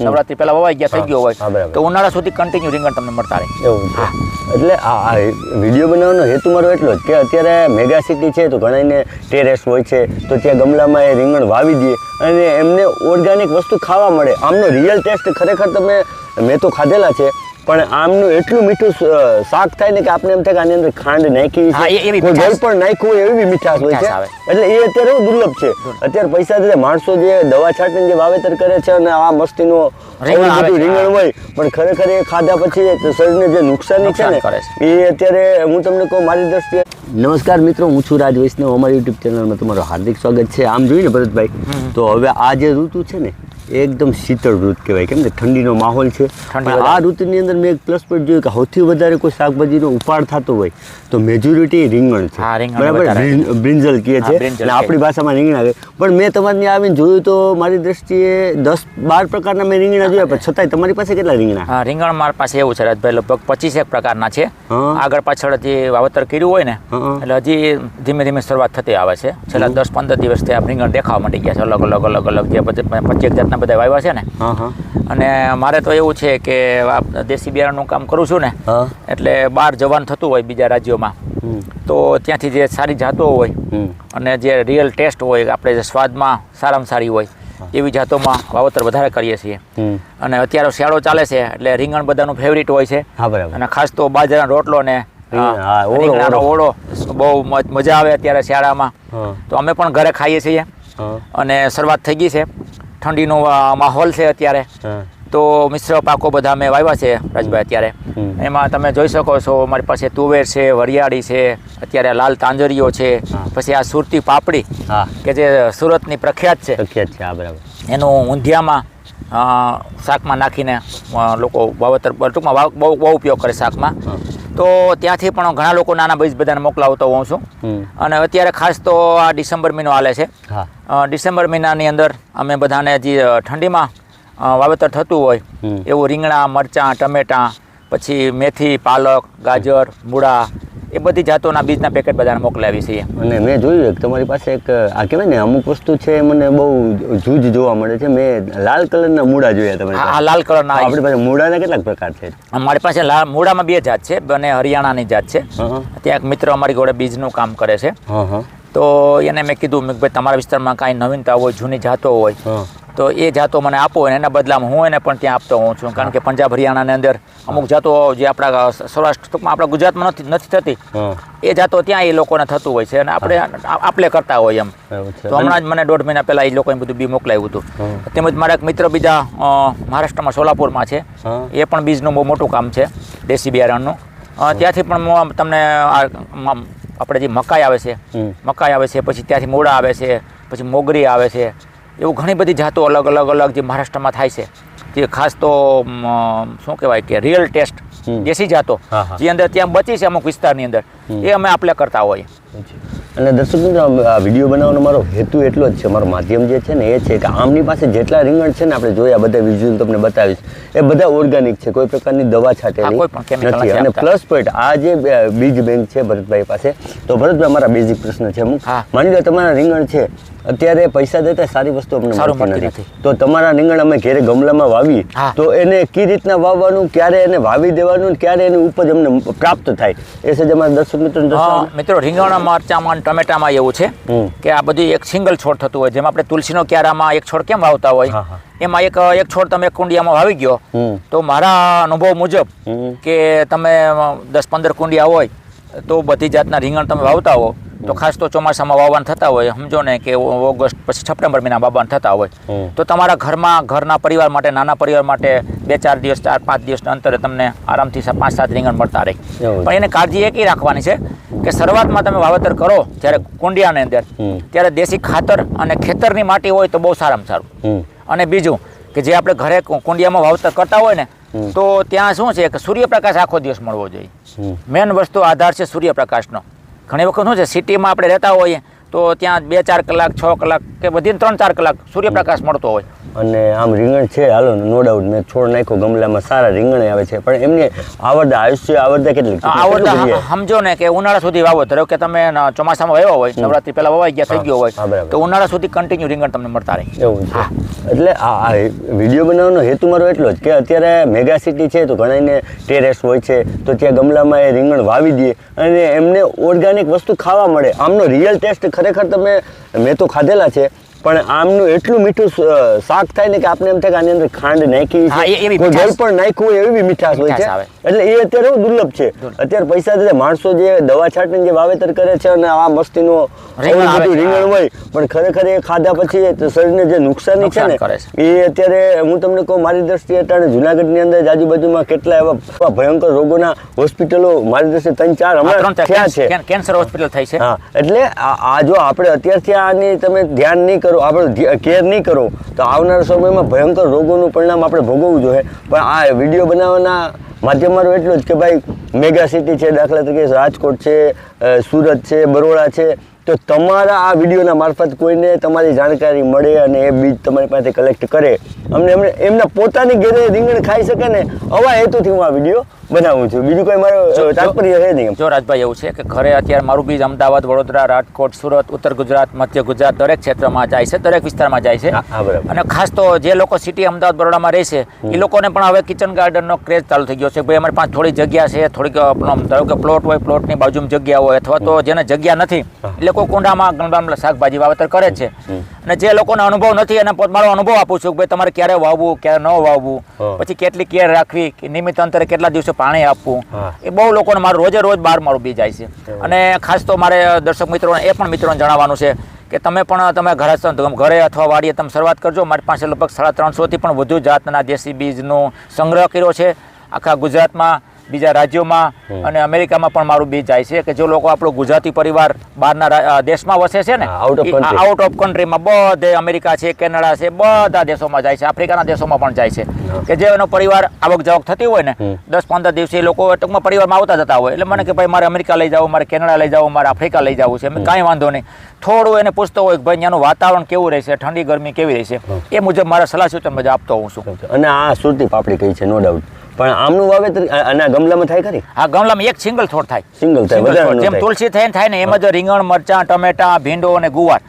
નવરાત્રી પહેલા વવાઈ ગયા થઈ ગયો હોય. તો ઉનાળા સુધી કન્ટિન્યુ રીંગણ તમને મળતા રહે. એટલે આ વીડિયો બનાવવાનો હેતુ મારો એટલો જ કે અત્યારે મેગા સિટી છે તો ઘણાને ટેરેસ હોય છે તો ત્યાં ગમલામાં એ રીંગણ વાવી દે અને એમને ઓર્ગેનિક વસ્તુ ખાવા મળે. આમનો રિયલ ટેસ્ટ ખરેખર તમે મેં તો ખાધેલા છે પણ આમનું એટલું મીઠું શાક થાય ને કે આપણે એમ થાય કે આની અંદર ખાંડ નાખી છે. મીઠાશ. પણ નાખ્યું હોય એવી મીઠાશ હોય છે. એટલે એ અત્યારે દુર્લભ છે. અત્યારે પૈસા દે માણસો જે દવા છાંટીને જે વાવેતર કરે છે અને આ મસ્તીનો રીંગણ હોય પણ ખરેખર એ ખાધા પછી શરીરને જે નુકસાની છે ને એ અત્યારે હું તમને કહું મારી દ્રષ્ટિએ. નમસ્કાર મિત્રો હું છું રાજ વૈષ્ણવ અમારી યુટ્યુબ ચેનલમાં તમારું હાર્દિક સ્વાગત છે. આમ જોઈએ ને ભરતભાઈ તો હવે આ જે ઋતુ છે ને એકદમ શીતળ ઋતુ કહેવાય. કેમ કે ઠંડીનો માહોલ છે. પણ આ ઋતુની અંદર મેં એક પ્લસ પોઈન્ટ જોયું કે સૌથી વધારે કોઈ શાકભાજીનો ઉપાડ થતો હોય તો મેજોરિટી રીંગણ છે. બરાબર? બ્રિંજલ કહે છે. અને આપણી ભાષામાં રીંગણા કહે પણ મેં તમારે આવીને જોયું તો મારી દ્રષ્ટિએ દસ બાર પ્રકારના મેં રીંગણા જોયા પણ છતાંય તમારી પાસે કેટલા રીંગણા? હા રીંગણ મારી પાસે એવું છે રાજભાઈ લગભગ પચીસેક પ્રકારના છે. આગળ પાછળ જે વાવેતર કર્યું હોય ને એટલે હજી ધીમે ધીમે શરૂઆત થતી આવે છે. છેલ્લા દસ પંદર દિવસથી આ રીંગણ દેખાવા માંડી ગયા છે અલગ અલગ અલગ અલગ. જે પચીસ જાતના બધા વાવ્યા છે ને. અને મારે તો એવું છે કે દેશી બિયારણનું કામ કરું છું ને એટલે બહાર જવાનું થતું હોય બીજા રાજ્યોમાં. તો ત્યાંથી જે સારી જાતો હોય અને જે રિયલ ટેસ્ટ હોય આપણે જે સ્વાદમાં સારામાં સારી હોય એવી જાતોમાં વાવતર વધારે કરીએ છીએ. અને અત્યારે શિયાળો ચાલે છે એટલે રીંગણ બધાનું ફેવરિટ હોય છે. અને ખાસ તો બાજરાનો રોટલો ને. ઓળો બહુ મજા આવે અત્યારે શિયાળામાં. તો અમે પણ ઘરે ખાઈએ છીએ. અને શરૂઆત થઈ ગઈ છે. ઠંડીનો માહોલ છે અત્યારે. તો મિશ્ર પાકો બધા અમે વાવ્યા છે રાજભાઈ અત્યારે. એમાં તમે જોઈ શકો છો મારી પાસે તુવેર છે વરિયાળી છે અત્યારે લાલ તાંજરીઓ છે પછી આ સુરતી પાપડી કે જે સુરતની પ્રખ્યાત છે. પ્રખ્યાત છે બરાબર. એનું ઊંધિયામાં શાકમાં નાખીને લોકો વાવેતર ટૂંકમાં બહુ બહુ ઉપયોગ કરે શાકમાં. તો ત્યાંથી પણ ઘણા લોકો નાના બીજ બધાને મોકલાવતો હોઉં છું. અને અત્યારે ખાસ તો આ ડિસેમ્બર મહિનો હાલે છે. ડિસેમ્બર મહિનાની અંદર અમે બધાને જે ઠંડીમાં વાવેતર થતું હોય એવું રીંગણા મરચાં ટમેટાં પછી મેથી પાલક ગાજર મૂળા એ બધી જાતોના બીજના પેકેટ બધાને મોકલાવી છીએ. અને મેં જોયું કે તમારી પાસે એક આ કહેવાય ને અમુક વસ્તુ છે મને બહુ જૂજ જોવા મળે છે. મેં લાલ કલરના મૂળા જોયા તમે આ આ લાલ કલરના આપણી પાસે મૂળાના કેટલાક પ્રકાર છે? અમારી પાસે લાલ મૂળામાં બે જાત છે અને હરિયાણાની જાત છે. ત્યાં એક મિત્ર અમારી જોડે બીજનું કામ કરે છે. હા હા. તો એને મેં કીધું મેં ભાઈ તમારા વિસ્તારમાં કાંઈ નવીનતા હોય જૂની જાતો હોય હા. તો એ જાતો મને આપો અને એના બદલામાં હું એને પણ ત્યાં આપતો હોઉં છું. કારણ કે પંજાબ હરિયાણાની અંદર અમુક જાતો જે આપણા સૌરાષ્ટ્ર ટૂંકમાં આપણા ગુજરાતમાં નથી નથી થતી. એ જાતો ત્યાં એ લોકોને થતું હોય છે અને આપણે આપણે કરતા હોય એમ. તો હમણાં જ મને દોઢ મહિના પહેલાં એ લોકોએ બધું બી મોકલાવ્યું હતું. તેમજ મારા એક મિત્ર બીજા મહારાષ્ટ્રમાં સોલાપુરમાં છે. એ પણ બીજનું બહુ મોટું કામ છે દેશી બિયારણનું. ત્યાંથી પણ તમને આપણે જે મકાઈ આવે છે મકાઈ આવે છે પછી ત્યાંથી મોડા આવે છે પછી મોગરી આવે છે એવું ઘણી બધી જાતો અલગ અલગ અલગ જે મહારાષ્ટ્રમાં થાય છે જે ખાસ તો શું કહેવાય કે રિયલ ટેસ્ટ. દેશી જાતો. જે અંદર ત્યાં બચી છે અમુક વિસ્તારની અંદર એ અમે આપણે કરતા હોઈએ અને દર્શક મિત્રો આ વીડિયો બનાવવાનો મારો હેતુ એટલો જ છે મારો માધ્યમ જે છે ને એ છે કે આમની પાસે જેટલા રીંગણ છે ને આપણે જોયા બધા વિઝ્યુઅલ તમને બતાવીશ એ બધા ઓર્ગેનિક છે કોઈ પ્રકારની દવા છાંટેલી નથી. અને પ્લસ પોઈન્ટ આ જે બીજ બેંક છે ભરતભાઈ પાસે તો ભરતભાઈ મારા બેઝિક પ્રશ્ન છે અમુક. માની લો તમારા રીંગણ છે અત્યારે પૈસા દેતા સારી વસ્તુ અમને મળતી નથી. તો તમારા રીંગણ અમે ઘેરે ગમલામાં વાવી તો એને કઈ રીતના વાવવાનું ક્યારે એને વાવી દેવાનું ક્યારે એની ઉપજ અમને પ્રાપ્ત થાય એ છે અમારા દર્શક મિત્રો મિત્રો રીંગણ મરચામાં ટમેટામાં એવું છે કે આ બધું એક સિંગલ છોડ થતું હોય જેમ આપણે તુલસીનો ક્યારામાં એક છોડ કેમ વાવતા હોય. એમાં એક એક છોડ તમે એક કુંડિયામાં વાવી ગયો તો મારા અનુભવ મુજબ કે તમે દસ પંદર કુંડિયા હોય તો બધી જાતના રીંગણ તમે વાવતા હો તો ખાસ તો ચોમાસામાં વાવવાના થતા હોય સમજો ને કે ઓગસ્ટ પછી સપ્ટેમ્બર મહિના વાવવાના થતા હોય. તો તમારા ઘરમાં ઘરના પરિવાર માટે નાના પરિવાર માટે બે ચાર દિવસ ચાર પાંચ દિવસના અંતરે તમને આરામથી પાંચ સાત રીંગણ મળતા રહે. પણ એને કાળજી એક રાખવાની છે કે શરૂઆતમાં તમે વાવેતર કરો જ્યારે કુંડિયાની અંદર ત્યારે દેશી ખાતર અને ખેતરની માટી હોય તો બહુ સારામાં સારું. અને બીજું કે જે આપણે ઘરે કુંડિયામાં વાવતર કરતા હોય ને તો ત્યાં શું છે કે સૂર્યપ્રકાશ આખો દિવસ મળવો જોઈએ. મેઇન મેન વસ્તુ આધાર છે સૂર્યપ્રકાશનો. ઘણી વખત શું છે સિટીમાં આપણે રહેતા હોઈએ તો ત્યાં બે ચાર કલાક છ કલાક કે વધીને ત્રણ ચાર કલાક સૂર્યપ્રકાશ મળતો હોય. અને આમ રીંગણ છે હાલો નો ડાઉટ મેં છોડ નાખ્યો ગમલામાં સારા રીંગણ આવે છે. પણ એમની આવડતા આયુષ્ય આવડતા કેટલી આવડતા સમજો ને કે ઉનાળા સુધી વાવો ધારો કે તમે ચોમાસામાં વાવ્યા હોય નવરાત્રી પહેલા વવાઈ ગયા થઈ ગયો હોય. તો ઉનાળા સુધી કન્ટિન્યુ રીંગણ તમને મળતા રહે. એવું છે. એટલે આ આ વીડિયો બનાવવાનો હેતુ મારો એટલો જ કે અત્યારે મેગા સિટી છે તો ઘણાને ટેરેસ હોય છે તો ત્યાં ગમલામાં એ રીંગણ વાવી દે અને એમને ઓર્ગેનિક વસ્તુ ખાવા મળે. આમનો રિયલ ટેસ્ટ ખરેખર તમે મેં તો ખાધેલા છે પણ આમનું એટલું મીઠું શાક થાય ને કે આપણે એમ થાય કે આની અંદર ખાંડ નાખી કોઈ. પણ નાખ્યું હોય એવી મીઠાશ હોય છે. એટલે એ અત્યારે દુર્લભ છે. અત્યારે પૈસા દે માણસો જે દવા છાંટીને જે વાવેતર કરે છે અને આ મસ્તીનો રીંગણ. હોય પણ ખરેખર એ ખાધા પછી શરીરને જે નુકસાની છે ને એ અત્યારે હું તમને કહું મારી દ્રષ્ટિએ અત્યારે જુનાગઢની અંદર આજુબાજુમાં કેટલા એવા ભયંકર રોગોના હોસ્પિટલો મારી દ્રષ્ટિએ ત્રણ ચાર હમણાં થયા છે. કેન્સર હોસ્પિટલ થઈ છે. હા એટલે આ આ જો આપણે અત્યારથી આની તમે ધ્યાન નહીં કરો, આપણે કેર નહીં કરો, તો આવનારા સમયમાં ભયંકર રોગોનું પરિણામ આપણે ભોગવવું જોઈએ. પણ આ વીડિયો બનાવવાના માધ્યમ મારું એટલું જ કે ભાઈ, મેગા સિટી છે, દાખલા તરીકે રાજકોટ છે સુરત છે, બરોડા છે, તો તમારા આ વિડીયોના મારફત કોઈને તમારી જાણકારી મળે અને એ બીજ તમારી પાસે કલેક્ટ કરે. અમને એમને, એમના પોતાની ઘેરે રીંગણ ખાઈ શકે ને, આવા હેતુથી હું આ વીડિયો બનાવું છું. બીજું કોઈ મારું તાત્પર્ય છે નહીં જો રાજભાઈ એવું છે કે ઘરે અત્યારે મારું બીજ અમદાવાદ વડોદરા રાજકોટ સુરત ઉત્તર ગુજરાત મધ્ય ગુજરાત દરેક ક્ષેત્રમાં જાય છે દરેક વિસ્તારમાં જાય છે. અને ખાસ તો જે લોકો સિટી અમદાવાદ બરોડામાં રહે છે એ લોકોને પણ હવે કિચન ગાર્ડનનો ક્રેઝ ચાલુ થઈ ગયો છે ભાઈ અમારી પાસે થોડી જગ્યા છે થોડીક ધારો કે પ્લોટ હોય પ્લોટની બાજુમાં જગ્યા હોય અથવા તો જેને જગ્યા નથી એ લોકો કુંડામાં ગમલામાં શાકભાજી વાવેતર કરે છે. અને જે લોકોને અનુભવ નથી એને પોત મારો અનુભવ આપું છું કે ભાઈ તમારે ક્યારે વાવવું ક્યારે ન વાવવું પછી કેટલી કેર રાખવી કે નિયમિત અંતરે કેટલા દિવસે પાણી આપવું એ બહુ લોકોને મારું રોજે રોજ બહાર મારું બી જાય છે. અને ખાસ તો મારે દર્શક મિત્રોને એ પણ મિત્રોને જણાવવાનું છે કે તમે પણ તમે ઘરે ઘરે અથવા વાડીએ તમે શરૂઆત કરજો. મારી પાસે લગભગ સાડા ત્રણસોથી પણ વધુ જાતના દેશી બીજનો સંગ્રહ કર્યો છે. આખા ગુજરાતમાં બીજા રાજ્યોમાં અને અમેરિકામાં પણ મારું બીજ જાય છે કે જે લોકો આપણો ગુજરાતી પરિવાર બહારના દેશમાં વસે છે ને. આઉટ ઓફ કન્ટ્રીમાં બધે અમેરિકા છે કેનેડા છે બધા દેશોમાં જાય છે આફ્રિકાના દેશોમાં પણ જાય છે. કે જે એનો પરિવાર આવક જાવક થતી હોય ને દસ પંદર દિવસે એ લોકો ટૂંકમાં પરિવારમાં આવતા જતા હોય. એટલે મને કે ભાઈ મારે અમેરિકા લઈ જાવ મારે કેનેડા લઈ જાવ મારે આફ્રિકા લઈ જવું છે. મેં કાંઈ વાંધો નહીં. થોડું એને પૂછતો હોય કે ભાઈ ત્યાંનું વાતાવરણ કેવું રહેશે? ઠંડી ગરમી કેવી રહેશે? એ મુજબ મારા સલાહ સૂચન મુજબ આપતો હું છું. અને આ સુરતી પાપડી કઈ છે? નો ડાઉટ પણ આમનું વાવેતર આના ગમલામાં થાય ખરી? આ ગમલામાં એક સિંગલ છોડ થાય. સિંગલ થાય, વધારે. જેમ તુલસી થાય થાય ને એમ જ રીંગણ મરચાં ટમેટા ભીંડો અને ગુવાર.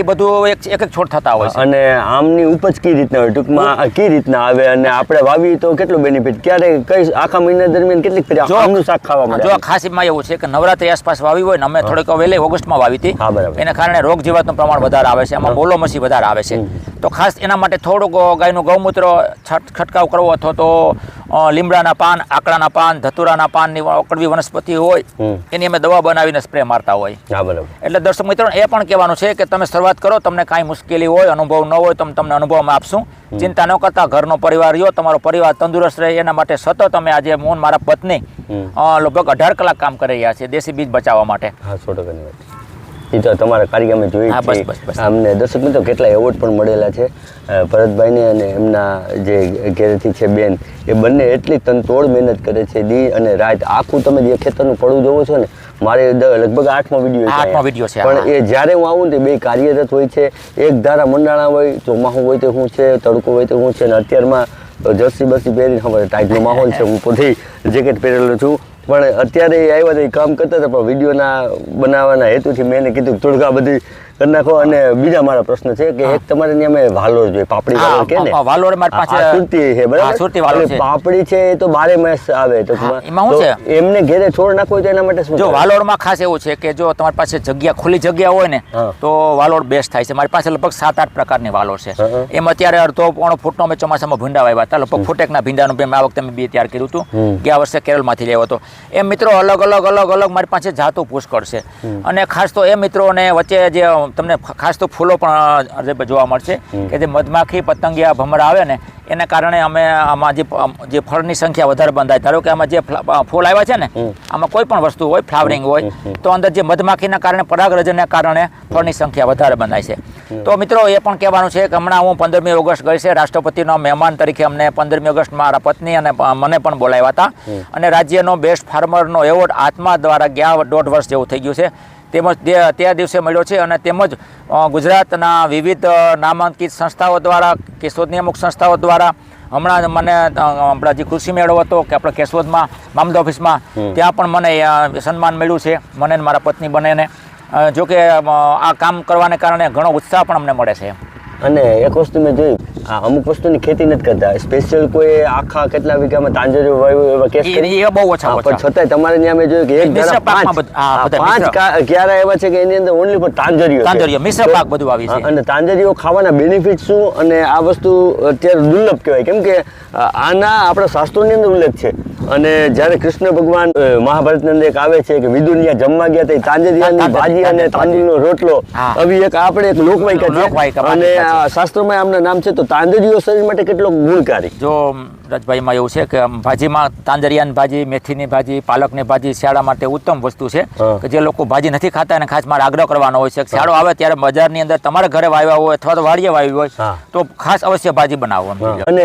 એ બધું એક એક એક છોડ થતા હોય છે. અને આમની ઉપજ કઈ રીતના હોય? ટૂંકમાં કઈ રીતના આવે અને આપણે વાવી તો કેટલું બેનિફિટ ક્યારે કઈ આખા મહિના દરમિયાન કેટલીક ફેરી આમનું શાક ખાવા મળે? જો ખાસીમાં એવું છે કે નવરાત્રી આસપાસ વાવી હોય ને અમે થોડીક વહેલી ઓગસ્ટમાં વાવી હતી. એના બરાબર. એને કારણે રોગ જીવાતનું પ્રમાણ વધારે આવે છે. એમાં બોલો મસી વધારે આવે છે. તો ખાસ એના માટે થોડુંક ગાયનું ગૌમૂત્ર છટ- છંટકાવ કરવો અથવા તો લીમડાના પાન આકડાના પાન ધતુરાના પાનની કડવી વનસ્પતિ હોય એની અમે દવા બનાવીને સ્પ્રે મારતા હોય. એટલે દર્શક મિત્રો એ પણ કહેવાનું છે કે તમે શરૂઆત કરો તમને કાંઈ મુશ્કેલી હોય અનુભવ ન હોય તો તમને અનુભવ અમે આપશું. ચિંતા ન કરતા ઘરનો પરિવાર રહ્યો તમારો પરિવાર તંદુરસ્ત રહે એના માટે સતત અમે આજે હું મારા પત્ની લગભગ અઢાર કલાક કામ કરી રહ્યા છે દેશી બીજ બચાવવા માટે. હા સો ટકાની વાત એ તો તમારા કાર્યક્રમે જોઈ હા. અમને દર્શક મિત્રો કેટલા એવોર્ડ પણ મળેલા છે. ભરતભાઈને અને એમના જે ઘેરેથી છે બેન એ બંને એટલી તનતોડ મહેનત કરે છે દી અને રાત આખું તમે જે ખેતરનું પડવું જોવો છો ને મારે લગભગ આઠમો વીડિયો આઠમો છે, પણ એ જ્યારે હું આવું ને બે કાર્યરત હોય છે એક ધારા મંડાણા હોય ચોમાહું હોય તો શું છે તડકો હોય તો શું છે અને અત્યારમાં જર્સી બસી પહેરીને ખબર ટાઈટનો માહોલ છે હું પોતે જેકેટ પહેરેલો છું. પણ અત્યારે એ આવ્યા તો એ કામ કરતા હતા, પણ વિડીયોના બનાવવાના હેતુથી મેં એને કીધું થોડુંક આ બધી કરી નાખો. અને બીજા મારા પ્રશ્ન છે કે એક તમારે ત્યાં મેં વાલોર જોઈએ પાપડી વાલોર કે ને? વાલોર મારી પાસે- સુરતી છે બરાબર? સુરતી વાલોર છે. પાપડી છે એ તો બારે માસ આવે. તો એમાં શું છે? એમને ઘેરે છોડ નાખો તો એના માટે શું જો કરે? વાલોડમાં ખાસ એવું છે કે જો તમારી પાસે જગ્યા ખુલ્લી જગ્યા હોય ને તો વાલોડ બેસ્ટ થાય છે. મારી પાસે લગભગ સાત આઠ પ્રકારની વાલોર છે. એમ અત્યારે અડધો પોણો ફૂટનો મેં ચોમાસામાં ભીંડા વાવ્યા હતા. લગભગ ફૂટેકના ભીંડાનું મેં આ વખતે મેં બી તૈયાર કર્યું હતું. ગયા વર્ષે કેરળમાંથી લેવો હતો. એમ મિત્રો અલગ અલગ અલગ અલગ મારી પાસે જાતો પુષ્કળ છે. અને ખાસ તો એ મિત્રોને વચ્ચે જે તમને ખાસ તો ફૂલો પણ જોવા મળશે કે જે મધમાખી પતંગિયા ભમરા આવે ને એના કારણે અમે આમાં જે જે ફળની સંખ્યા વધારે બંધાય. ધારો કે આમાં જે ફ્લા- ફૂલ આવ્યા છે ને આમાં કોઈ પણ વસ્તુ હોય ફ્લાવરિંગ હોય તો અંદર જે મધમાખીના કારણે પરાગરજનના કારણે ફળની સંખ્યા વધારે બંધાય છે. તો મિત્રો એ પણ કહેવાનું છે કે હમણાં હું પંદરમી ઓગસ્ટ ગઈ છે રાષ્ટ્રપતિનો મહેમાન તરીકે અમને પંદરમી ઓગસ્ટ મારા પત્ની અને મને પણ બોલાવ્યા હતા. અને રાજ્યનો બેસ્ટ ફાર્મરનો એવોર્ડ આત્મા દ્વારા ગયા દોઢ વર્ષ જેવું થઈ ગયું છે. તેમજ તે દિવસે મળ્યો છે અને તેમજ ગુજરાતના વિવિધ નામાંકિત સંસ્થાઓ દ્વારા કેશોદની અમુક સંસ્થાઓ દ્વારા હમણાં મને આપણા જે કૃષિ મેળો હતો કે આપણે કેશોદમાં મામદા ઓફિસમાં ત્યાં પણ મને સન્માન મળ્યું છે મને મારા પત્ની બંનેને. અ, જો કે અ, આ કામ કરવાને કારણે ઘણો ઉત્સાહ પણ અમને મળે છે. અને એક વસ્તુ મેં જોઈ આ અમુક વસ્તુની ખેતી નથી કરતા. સ્પેશિયલ કોઈ આખા કેટલા વીઘામાં તાંજરીઓ વાવ્યું એવા કેસ એ- બહુ ઓછા પણ છતાંય તમારે ત્યાં મેં જોયું કે એક ધારા પાંચ પાંચ. ક્યારા એવા છે કે એની અંદર ઓનલી ફોર તાંજરીઓ તાંજરીઓ, મિશ્ર પાક બધું આવી છે. અને તાંજરીઓ ખાવાના બેનિફિટ શું? અને આ વસ્તુ અત્યારે દુર્લભ કહેવાય. કેમ કે આના આપણા શાસ્ત્રોની અંદર ઉલ્લેખ છે. અને જ્યારે કૃષ્ણ ભગવાન મહાભારતની અંદર એક આવે છે કે વિદુનિયા જમવા ગયા તે તાંજરિયાની તાંજરી, ભાજી અને તાંજરીનો રોટલો. આવી એક આપણે એક લોકવાયકા છે. અને શાસ્ત્રોમાં આમના નામ છે તો તાંદરીઓ શરીર માટે કેટલો ગુણકારી? જો રાજભાઈમાં એવું છે કે ભાજીમાં તાંદરિયાની ભાજી મેથીની ભાજી પાલકની ભાજી શિયાળા માટે ઉત્તમ વસ્તુ છે. કે જે લોકો ભાજી નથી ખાતા અને ખાસ મારે આગ્રહ કરવાનો હોય છે શિયાળો આવે ત્યારે બજારની અંદર તમારા ઘરે વાવ્યા હોય અથવા તો વાડીએ વાવી હોય તો ખાસ અવશ્ય ભાજી બનાવો અને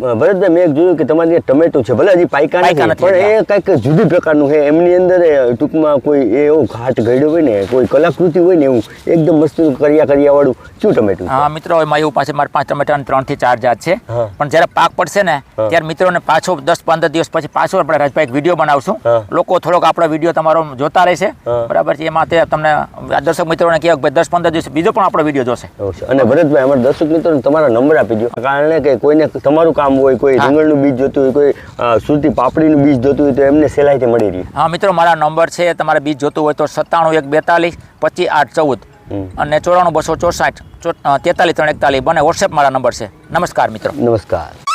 ભરતભાઈ મેં એક જોયું કે તમારી ટમેટું છે ભલે હજી પાયકા નથી પણ એ કંઈક જુદી પ્રકારનું છે. એમની અંદર ટૂંકમાં કોઈ એવો ઘાટ ગળ્યો હોય ને કોઈ કલાકૃતિ હોય ને એવું એકદમ મસ્ત કર્યા કર્યા વાળું શું ટમેટું? હા મિત્રો એવું પાસે મારી પાંચ ટમેટા ત્રણથી ચાર જાત છે. પણ જયારે પાક પડશે ને. ત્યારે મિત્રોને પાછો દસ પંદર દિવસ પછી પાછો આપણે રાજભાઈ એક વીડિયો બનાવશું. લોકો થોડોક આપણો વીડિયો તમારો જોતા રહેશે. બરાબર છે એમાં તે તમને દર્શક મિત્રોને કહે કે દસ પંદર દિવસ બીજો પણ આપણો વીડિયો જોશે. અને ભરતભાઈ અમારા દર્શક મિત્રો તમારા નંબર આપી દો કારણ કે કોઈને તમારું કામ હોય કોઈ રીંગણ રીંગણનું બીજ જોતું હોય કોઈ સુરતી પાપડીનું બીજ જોતું હોય તો એમને સહેલાઈથી મળી રહી. હા મિત્રો મારા નંબર છે તમારે બીજ જોતું હોય તો સત્તાણું એક બેતાલીસ પચીસ આઠ ચૌદ. અને ચોરાણું બસો ચોસાઠ તેતાલીસ ત્રણ એકતાલીસ બને વોટ્સએપ મારા નંબર છે. નમસ્કાર મિત્રો. નમસ્કાર.